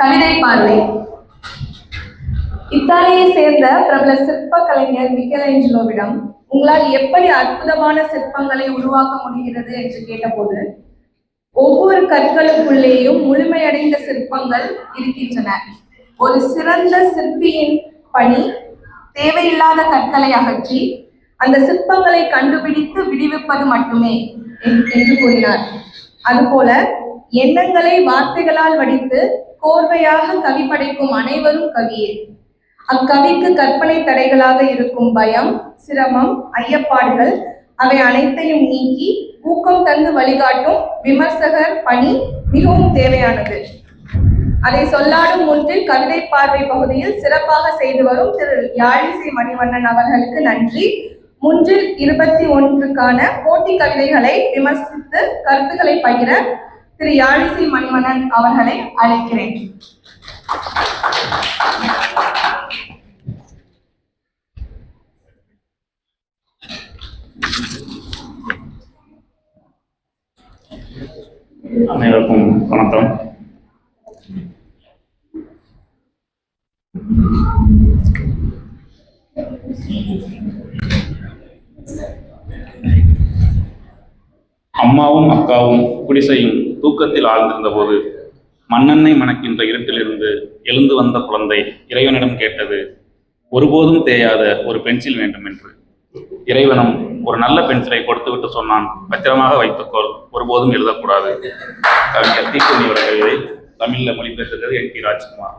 கவிதை பார்வை. இத்தாலியை சேர்ந்த பிரபல சிற்ப கலைஞர் மிக்கலேஞ்சலோவிடம் உங்களால் எப்படி அற்புதமான சிற்பங்களை உருவாக்க முடிகிறது? என்று கேட்டபோது ஒவ்வொரு கற்களுக்குள்ளேயும் முழுமையடைந்த சிற்பங்கள் இருக்கின்றன. ஒரு சிறந்த சிற்பியின் பணி தேவையில்லாத கற்களை அகற்றி அந்த சிற்பங்களை கண்டுபிடித்து விடுவிப்பது மட்டுமே என்று கூறினார். அதுபோல எண்ணங்களை வார்த்தைகளால் வடித்து கோர்வையாக கவி படைக்கும் அனைவரும் கவியே. அக்கவிக்கு கற்பனை தடைகளாக இருக்கும் பயம் சிரமம் ஐயப்பாடுகள் அவை அனைத்தையும் நீக்கி ஊக்கம் தந்து வழிகாட்டும் விமர்சகர் பணி மிகவும் தேவையானது. அதை சொல்லாடும் ஒன்றில் கவிதை பார்வை பகுதியில் சிறப்பாக செய்து வரும் திரு. யாழிசை மணிவண்ணன் அவர்களுக்கு நன்றி. முன்றில் இருபத்தி ஒன்றுக்கான போட்டி கவிதைகளை விமர்சித்து கருத்துக்களை பகிர திரு யாழிசை மணிவண்ணன் அவர்களை அழைக்கிறேன் அனைவருக்கும் வணக்கம் Thank you. அம்மாவும் அக்காவும் குடிசையும் தூக்கத்தில் ஆழ்ந்திருந்த போது மண்ணெண்ணெய் மணக்கின்ற இருட்டிலிருந்து எழுந்து வந்த குழந்தை இறைவனிடம் கேட்டது ஒருபோதும் தேயாத ஒரு பென்சில் வேண்டும் என்று இறைவனும் ஒரு நல்ல பென்சிலை கொடுத்துவிட்டு சொன்னான் பத்திரமாக வைத்துக்கொள் ஒருபோதும் எழுதக்கூடாது. கவிஞர் தீக்குனியோட கவிதை தமிழில் மொழிபெயர்த்தது என் டி ராஜ்குமார்.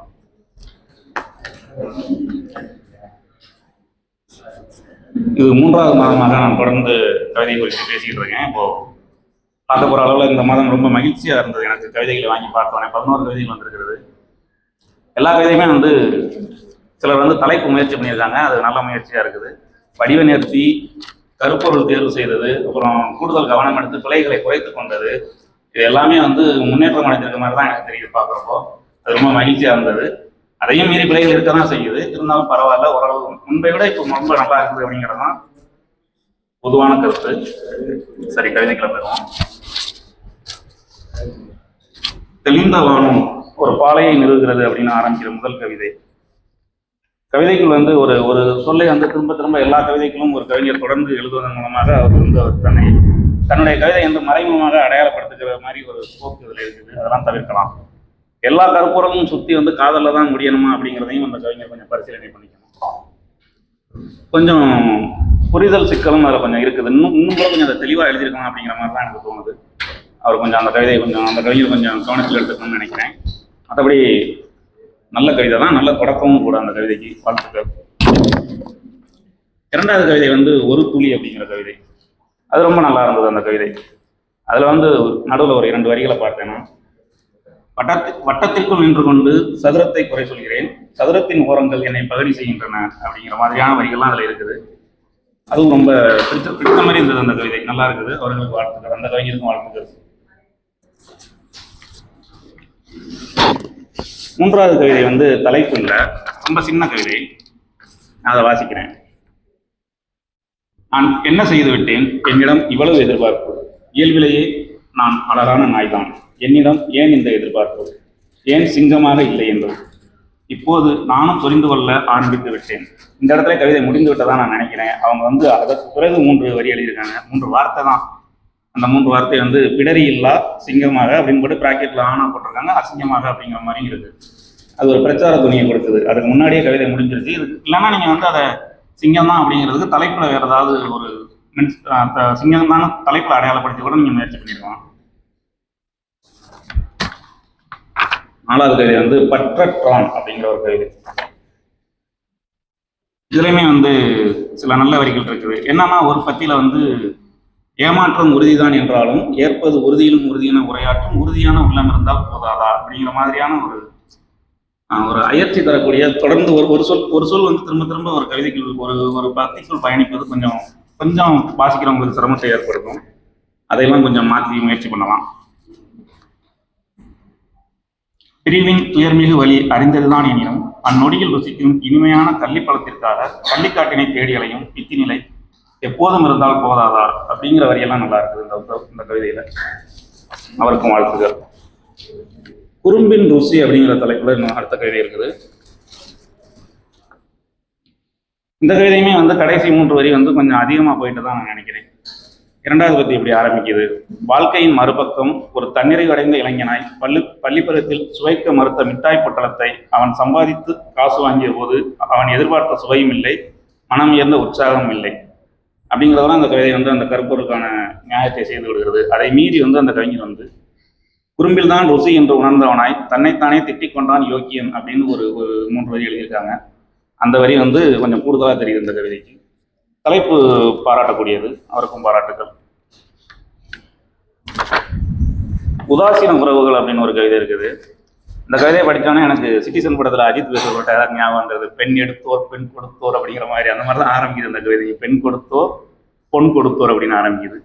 இது மூன்றாவது மாதமாக நான் தொடர்ந்து கவிதை குறித்து பேசிக்கிட்டு இருக்கேன். இப்போ பார்க்க போகிற அளவில் இந்த மாதம் ரொம்ப மகிழ்ச்சியாக இருந்தது. எனக்கு கவிதைகளை வாங்கி பார்த்தோன்னே பதினோரு கவிதைகள் வந்திருக்கிறது. எல்லா கவிதையுமே வந்து சிலர் வந்து தலைப்பு முயற்சி பண்ணியிருக்காங்க. அது நல்ல முயற்சியாக இருக்குது. வடிவ நேர்த்தி கருப்பொருள் தேர்வு செய்தது அப்புறம் கூடுதல் கவனம் எடுத்து பிழைகளை குறைத்து கொண்டது இது எல்லாமே வந்து முன்னேற்றம் அடைஞ்சிருக்க மாதிரி தான் எனக்கு தெரியுது பார்க்குறப்போ. அது ரொம்ப மகிழ்ச்சியாக இருந்தது. அதையும் மீறி பிழைகள் இருக்க தான் செய்யுது. இருந்தாலும் பரவாயில்ல ஓரளவு முன்பை விட இப்போ ரொம்ப நல்லா இருக்குது அப்படிங்கிறது தான் பொதுவான கருத்து. சரி கவிதைகளை பெறுவோம். தெளிந்த வானம் ஒரு பாலையை நிறுவுகிறது அப்படின்னு ஆரம்பிக்கிற முதல் கவிதை. கவிதைக்குள் வந்து ஒரு ஒரு சொல்லை வந்து திரும்ப திரும்ப எல்லா கவிதைகளும் ஒரு கவிஞர் தொடர்ந்து எழுதுவதன் மூலமாக அவர் வந்து அவர் தன்னை தன்னுடைய கவிதை வந்து மறைமுகமாக அடையாளப்படுத்துகிற மாதிரி ஒரு போக்கு இதில் இருக்குது. அதெல்லாம் தவிர்க்கலாம். எல்லா கருப்புறமும் சுற்றி வந்து காதலில் தான் முடியணுமா அப்படிங்கிறதையும் அந்த கவிஞர் கொஞ்சம் பரிசீலனை பண்ணிக்கணும். கொஞ்சம் புரிதல் சிக்கலும் அதில் கொஞ்சம் இருக்குது. இன்னும் இன்னும் கூட கொஞ்சம் அதை தெளிவாக எழுதியிருக்கலாம் அப்படிங்கிற மாதிரி தான் எனக்கு தோணுது. அவர் கொஞ்சம் அந்த கவிதையை கொஞ்சம் அந்த கவிதையை கொஞ்சம் கவனத்தில் எடுத்துக்கணும்னு நினைக்கிறேன். மற்றபடி நல்ல கவிதை தான் நல்ல தொடக்கமும் கூட அந்த கவிதைக்கு வாழ்த்துக்கள். இரண்டாவது கவிதை வந்து ஒரு துளி அப்படிங்கிற கவிதை. அது ரொம்ப நல்லா இருந்தது அந்த கவிதை. அதில் வந்து நடுவில் ஒரு இரண்டு வரிகளை பார்த்தேன் நான். வட்டத்தி வட்டத்திற்குள் நின்று கொண்டு சதுரத்தை குறை சொல்கிறேன் சதுரத்தின் ஓரங்கள் என்னை பகடி செய்கின்றன அப்படிங்கிற மாதிரியான வரிகள்லாம் அதில் இருக்குது. அதுவும் ரொம்ப பிடித்த பிடித்த மாதிரி இருந்தது அந்த கவிதை. நல்லா இருக்குது. அவர்களுக்கு வாழ்த்துக்கள். அந்த கவிஞருக்கும் வாழ்த்துக்கள். மூன்றாவது கவிதை வந்து தலைப்பு இல்லை ரொம்ப சின்ன கவிதை. நான் அதை வாசிக்கிறேன். நான் என்ன செய்து விட்டேன்? என்னிடம் இவ்வளவு எதிர்பார்ப்பு. இயல்பிலேயே நான் அழகான நாய்தான். என்னிடம் ஏன் இந்த எதிர்பார்ப்பு? ஏன் சிங்கமாக இல்லை என்று இப்போது நானும் புரிந்து கொள்ள ஆரம்பித்து விட்டேன். இந்த இடத்துல கவிதை முடிந்து விட்டதான் நான் நினைக்கிறேன். அவங்க வந்து அதற்கு பிறகு மூன்று வரி எழுதியிருக்காங்க. மூன்று வார்த்தை தான். அந்த மூன்று வார்த்தை வந்து பிடரி இல்லா சிங்கமாக அப்படின்னு போட்டு பிராக்கெட்ல ஆனா போட்டிருக்காங்க. அசிங்கமாக அப்படிங்கிற மாதிரி இருக்கு. அது ஒரு பிரச்சார துணியை கொடுக்குது. அதுக்கு முன்னாடியே கவிதை முடிஞ்சிருச்சு. இது இல்லைன்னா நீங்க வந்து அதை சிங்கம் தான் அப்படிங்கிறதுக்கு தலைப்புல வேற ஏதாவது ஒரு means, த- சிங்கம் தான் தலைப்புல அடையாளப்படுத்தி கூட நீங்க முயற்சி பண்ணிருக்கலாம். நாலாவது கவிதை வந்து பற்றற்றான் அப்படிங்கிற ஒரு கவிதை. இதுலையுமே வந்து சில நல்ல வரிகள் இருக்குது. என்னன்னா ஒரு பத்தியில வந்து ஏமாற்றம் உறுதிதான் என்றாலும் ஏற்பது உறுதியிலும் உறுதியான உரையாற்றும் உறுதியான உள்ளம் இருந்தால் போதாதா? அப்படிங்கிற மாதிரியான ஒரு ஒரு அயற்சி தரக்கூடிய தொடர்ந்து ஒரு ஒரு சொல் ஒரு சொல் வந்து திரும்ப திரும்ப ஒரு கவிதைக்குள் ஒரு ஒரு பத்திக்குள் பயணிப்பது கொஞ்சம் கொஞ்சம் வாசிக்கிறவங்களுக்கு சிரமத்தை ஏற்படுத்தும். அதையெல்லாம் கொஞ்சம் மாற்றி முயற்சி பண்ணலாம். பிரிவின் துயர்மிகு வழி அறிந்ததுதான் எனினும் அந்நொடியில் ருசிக்கும் இனிமையான கள்ளிப்பழத்திற்காக கள்ளிக்காட்டினை தேடி அலையும் பித்திநிலை எப்போதும் இருந்தால் போதாதா? அப்படிங்கிற வரியெல்லாம் நல்லா இருக்குது இந்த இந்த கவிதையில. அவருக்கும் வாழ்த்துக்கள். குறும்பின் ருசி அப்படிங்கிற தலைப்புல இன்னும் அடுத்த கவிதை இருக்குது. இந்த கவிதையுமே வந்து கடைசி மூன்று வரி வந்து கொஞ்சம் அதிகமாக போயிட்டு தான் நான் நினைக்கிறேன். இரண்டாவது பத்தி இப்படி ஆரம்பிக்குது. வாழ்க்கையின் மறுபக்கம் ஒரு தன்னிறைவு அடைந்த இளைஞனாய் பள்ளி பள்ளிப்பருவத்தில் சுவைக்க மறுத்த மிட்டாய் பொட்டலத்தை அவன் சம்பாதித்து காசு வாங்கிய போது அவன் எதிர்பார்த்த சுவையும் இல்லை மனம் உயர்ந்த உற்சாகமும் இல்லை. அப்படிங்கிறதெல்லாம் அந்த கவிதை வந்து அந்த கருப்பொருளுக்கான நியாயத்தை செய்து விடுகிறது. அதை மீறி வந்து அந்த கவிஞர் வந்து குறும்பில் தான் ருசி என்று உணர்ந்தவனாய் தன்னைத்தானே திட்டிக் கொண்டான் யோக்கியம் அப்படின்னு ஒரு ஒரு மூன்று வரி எழுதியிருக்காங்க. அந்த வரி வந்து கொஞ்சம் கூடுதலாக தெரியுது இந்த கவிதைக்கு. தலைப்பு பாராட்டக்கூடியது. அவருக்கும் பாராட்டுகள் உதாசீன உறவுகள் அப்படின்னு ஒரு கவிதை இருக்குது. இந்த கவிதையை படித்தோன்னே எனக்கு சிட்டிசன் படத்தில் அஜித் பேசுகிற டயலாக் ஞாபகம் வந்தது. பெண் எடுத்தோர் பெண் கொடுத்தோர் அப்படிங்கிற மாதிரி அந்த மாதிரி தான் ஆரம்பிக்குது அந்த கவிதை பெண் கொடுத்தோர் பொன் கொடுத்தோர் அப்படின்னு ஆரம்பிக்குது.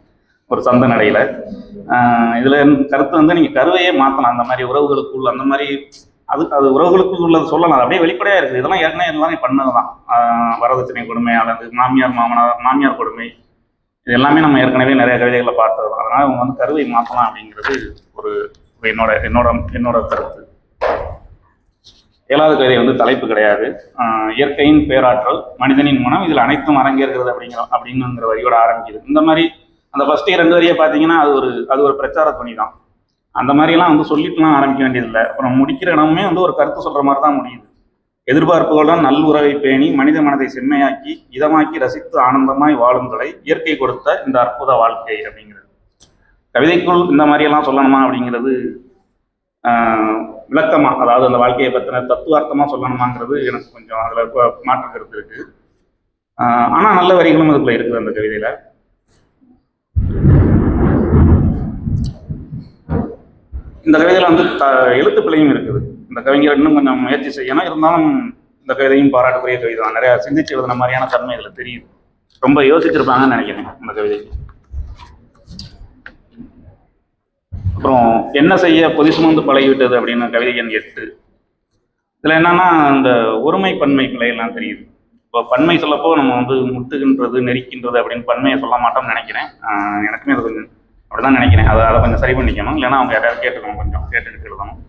ஒரு சந்த நடையில் இதில் கருத்து வந்து நீங்கள் கருவையே மாற்றலாம் அந்த மாதிரி உறவுகளுக்குள் அந்த மாதிரி அது அது உறவுகளுக்குள் உள்ளது சொல்லலாம். அது அப்படியே வெளிப்படையாக இருக்குது. இதெல்லாம் ஏற்கனவே எல்லாமே பண்ணது தான் வரதட்சணை கொடுமை அல்லது மாமியார் மாமனார் மாமியார் கொடுமை இது எல்லாமே நம்ம ஏற்கனவே நிறைய கவிதைகளை பார்த்தது தான் அதனால் அவங்க வந்து கருவை மாற்றலாம் அப்படிங்கிறது ஒரு ஒரு என்னோட என்னோட என்னோட கருத்து. ஏழாவது கவிதை வந்து தலைப்பு கிடையாது. இயற்கையின் பேராற்றல் மனிதனின் மனம் இதில் அனைத்தும் அரங்கேறுகிறது அப்படிங்கிற அப்படிங்கிற வரியோட ஆரம்பிக்குது. இந்த மாதிரி அந்த ஃபர்ஸ்ட் ரெண்டு வரியை பார்த்தீங்கன்னா அது ஒரு அது ஒரு பிரச்சார துணி தான் அந்த மாதிரிலாம் வந்து சொல்லிட்டுலாம் ஆரம்பிக்க வேண்டியதில்லை. அப்புறம் முடிக்கிற இடமே வந்து ஒரு கருத்து சொல்கிற மாதிரி தான் முடியுது எதிர்பார்ப்புகளுடன் நல்லுறவை பேணி மனித மனதை செம்மையாக்கி இதமாக்கி ரசித்து ஆனந்தமாய் வாழும் தலை இயற்கை கொடுத்த இந்த அற்புத வாழ்க்கை அப்படிங்கிறது. கவிதைக்குள் இந்த மாதிரியெல்லாம் சொல்லணுமா அப்படிங்கிறது விளக்கமாக விளக்கமா அதாவது அந்த வாழ்க்கையை பற்றின தத்துவார்த்தமாக சொல்லணுமாங்கிறது எனக்கு கொஞ்சம் அதில் மாற்று கருத்து இருக்கு. ஆனால் நல்ல வரிகளும் அதுக்குள்ள இருக்குது அந்த கவிதையில். இந்த கவிதையில் வந்து த எழுத்து இருக்குது. இந்த கவிஞர் இன்னும் கொஞ்சம் முயற்சி செய்யணும் இருந்தாலும் இந்த கவிதையும் பாராட்டுக்குரிய கவிதை தான். நிறையா சிந்திச்சு எழுதுன மாதிரியான தன்மை இதில் தெரியுது ரொம்ப யோசிச்சிருப்பாங்கன்னு நினைக்கிறேன் இந்த கவிதை அப்புறம் என்ன செய்ய பொதி சுமந்து பழகிவிட்டது அப்படின்னு கவிதை எண் எட்டு. இதில் என்னன்னா இந்த ஒருமை பன்மை பிழையெல்லாம் தெரியுது. இப்போ பன்மை சொல்லப்போ நம்ம வந்து முட்டுகின்றது நெரிக்கின்றது அப்படின்னு பன்மையை சொல்ல மாட்டோம்னு நினைக்கிறேன். எனக்குமே அது கொஞ்சம் அப்படிதான் நினைக்கிறேன். அதை அதை கொஞ்சம் சரி பண்ணிக்கணும். இல்லைன்னா அவங்க யாராவது கேட்டுக்கணும் கொஞ்சம். கேட்டுக்கிட்டு எழுதணும்.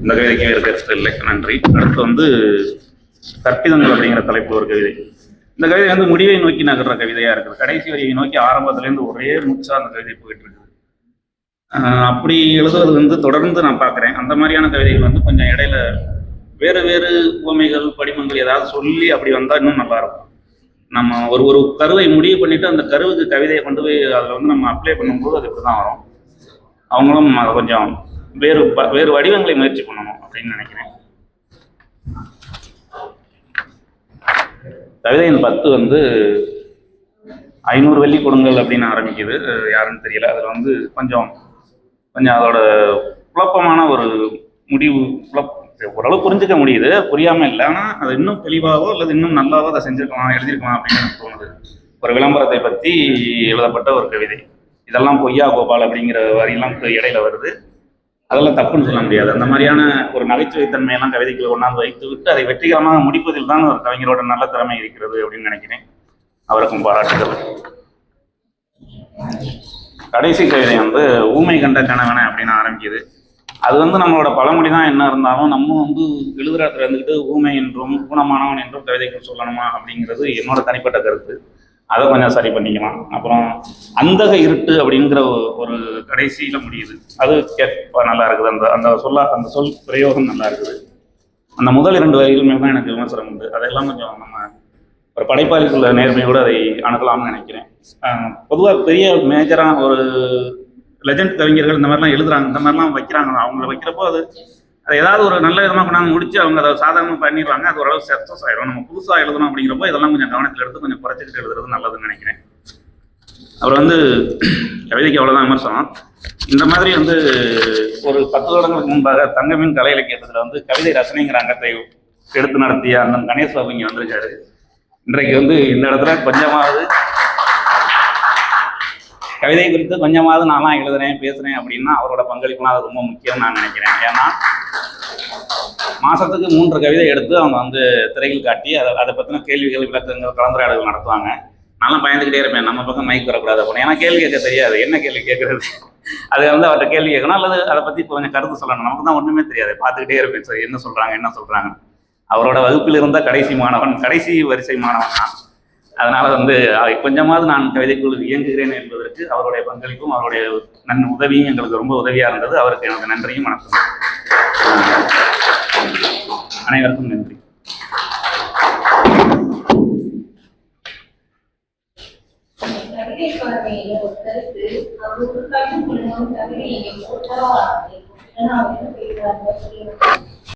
இந்த கவிதைக்கு வேறு கருத்து இல்லை. நன்றி. அடுத்து வந்து கற்பிதங்கள் அப்படிங்கிற தலைப்பு ஒரு கவிதை. இந்த கவிதை வந்து முடிவை நோக்கி நகர்ற கவிதையா இருக்குது. கடைசி வரியை நோக்கி ஆரம்பத்துலேருந்து ஒரே மூச்சா அந்த கவிதை போயிட்டு இருக்குது அப்படி எழுதுறது வந்து தொடர்ந்து நான் பார்க்குறேன் அந்த மாதிரியான கவிதைகள் வந்து கொஞ்சம் இடையில வேறு வேறு உவமைகள் படிமங்கள் ஏதாவது சொல்லி அப்படி வந்தால் இன்னும் நல்லா இருக்கும். நம்ம ஒரு ஒரு கருவை முடிவு பண்ணிட்டு அந்த கருவுக்கு கவிதையை கொண்டு போய் அதில் வந்து நம்ம அப்ளை பண்ணும்போது அது இப்படி தான் வரும். அவங்களும் அதை கொஞ்சம் வேறு வேறு வடிவங்களை முயற்சி பண்ணணும் அப்படின்னு நினைக்கிறேன். கவிதையின் பத்து வந்து ஐநூறு வெள்ளி கொடுங்கள் அப்படின்னு ஆரம்பிக்குது. யாருன்னு தெரியல. அதில் வந்து கொஞ்சம் கொஞ்சம் அதோட குழப்பமான ஒரு முடிவு குழப்ப ஓரளவு புரிஞ்சுக்க முடியுது. புரியாம இல்லை. ஆனால் அது இன்னும் தெளிவாகவோ அல்லது இன்னும் நல்லாவோ அதை செஞ்சுருக்கலாம் எழுதியிருக்கலாம் அப்படின்னு எனக்கு தோணுது. ஒரு விளம்பரத்தை பற்றி எழுதப்பட்ட ஒரு கவிதை. இதெல்லாம் பொய்யா கோபால் அப்படிங்கிற வரியெல்லாம் இடையில வருது. அதெல்லாம் தப்புன்னு சொல்ல முடியாது. அந்த மாதிரியான ஒரு நகைச்சுவைத்தன்மையெல்லாம் கவிதைக்குள்ள கொண்டாந்து வைத்து விட்டு அதை வெற்றிகரமாக முடிப்பதில் தான் ஒரு கவிஞரோட நல்ல திறமை இருக்கிறது அப்படின்னு நினைக்கிறேன். அவருக்கும் பாராட்டுகள். கடைசி கவிதை வந்து ஊமை கண்ட கணவனை அப்படின்னு ஆரம்பிக்குது. அது வந்து நம்மளோட பழமொழி தான் என்ன இருந்தாலும் நம்ம வந்து எழுதுறதுல இருந்துக்கிட்டு ஊமை என்றும் ஊனமானவன் என்றும் கவிதைகள் சொல்லணுமா அப்படிங்கிறது என்னோட தனிப்பட்ட கருத்து. அதை கொஞ்சம் சரி பண்ணிக்கலாம். அப்புறம் அந்தக இருட்டு அப்படிங்கிற ஒரு கடைசியில் முடியுது. அது கேட்ப நல்லா இருக்குது? அந்த அந்த சொல்ல அந்த சொல் பிரயோகம் நல்லா இருக்குது. அந்த முதல் இரண்டு வரிகளுமே தான் எனக்கு விமர்சனம் உண்டு. அதெல்லாம் கொஞ்சம் நம்ம ஒரு படைப்பாளிக்குள்ள நேர்மையோடு அதை அணுகலாம்னு நினைக்கிறேன். பொதுவாக பெரிய மேஜராக ஒரு லெஜண்ட் கவிஞர்கள் இந்த மாதிரிலாம் எழுதுறாங்க. இந்த மாதிரிலாம் வைக்கிறாங்க. அவங்கள வைக்கிறப்போ அது அதை ஏதாவது ஒரு நல்ல விதமாக கொண்டாந்து முடிச்சு அவங்க அதை சாதாரணமாக பண்ணிடுவாங்க. அது ஓரளவு சக்ஸஸ் ஆகிடும் நம்ம புதுசாக எழுதணும் அப்படிங்கிறப்போ இதெல்லாம் கொஞ்சம் கவனத்தில் எடுத்து கொஞ்சம் குறைச்சிக்கிட்டு எழுதுறது நல்லதுன்னு நினைக்கிறேன். அப்புறம் வந்து கவிதைக்கு அவ்வளோதான் விமர்சனம் இந்த மாதிரி வந்து ஒரு பத்து வருடங்களுக்கு முன்பாக தங்கமின் கலை இலக்கியத்தில் வந்து கவிதை ரசனைங்கிற அங்கத்தை எடுத்து நடத்திய அண்ணன் கணேஷ் பாபு இங்கே வந்திருக்காரு. இன்றைக்கு வந்து இந்த இடத்துல கொஞ்சமாவது கவிதை குறித்து கொஞ்சமாவது நான்லாம் எழுதுறேன் பேசுறேன் அப்படின்னா அவரோட பங்களிப்புலாம் அது ரொம்ப முக்கியம் நான் நினைக்கிறேன். ஏன்னா மாதத்துக்கு மூன்று கவிதை எடுத்து அவங்க வந்து திரையில் காட்டி அதை அதை பற்றின கேள்விகள் விளக்கங்கள் கலந்துரையாடல்கள் நடத்துவாங்க. நான்லாம் பயந்துக்கிட்டே இருப்பேன். நம்ம பக்கம் மைக் வரக்கூடாது அப்படின்னு. ஏன்னா கேள்வி கேட்க தெரியாது. என்ன கேள்வி கேட்குறது? அது வந்து அவர்கிட்ட கேள்வி கேட்கணும். அல்லது அதை பற்றி கொஞ்சம் கருத்து சொல்லணும். நமக்கு தான் ஒன்றுமே தெரியாது. பார்த்துக்கிட்டே இருப்பேன். சார் என்ன சொல்கிறாங்க என்ன சொல்கிறாங்க அவரோட வகுப்பில் இருந்தால் கடைசி மாணவன் கடைசி வரிசை மாணவன் தான். அதனால் வந்து அஹ், கொஞ்சமாவது நான் கவிதைக்குழு இயங்குகிறேன் என்பதற்கு அவருடைய பங்களிப்பும் அவருடைய நன் உதவியும் எங்களுக்கு ரொம்ப உதவியாக இருந்தது. அவருக்கு எனக்கு நன்றியும் வணக்கம் அனைவருக்கும் நன்றி. கவிதை பார்வையில ஒரு கருத்து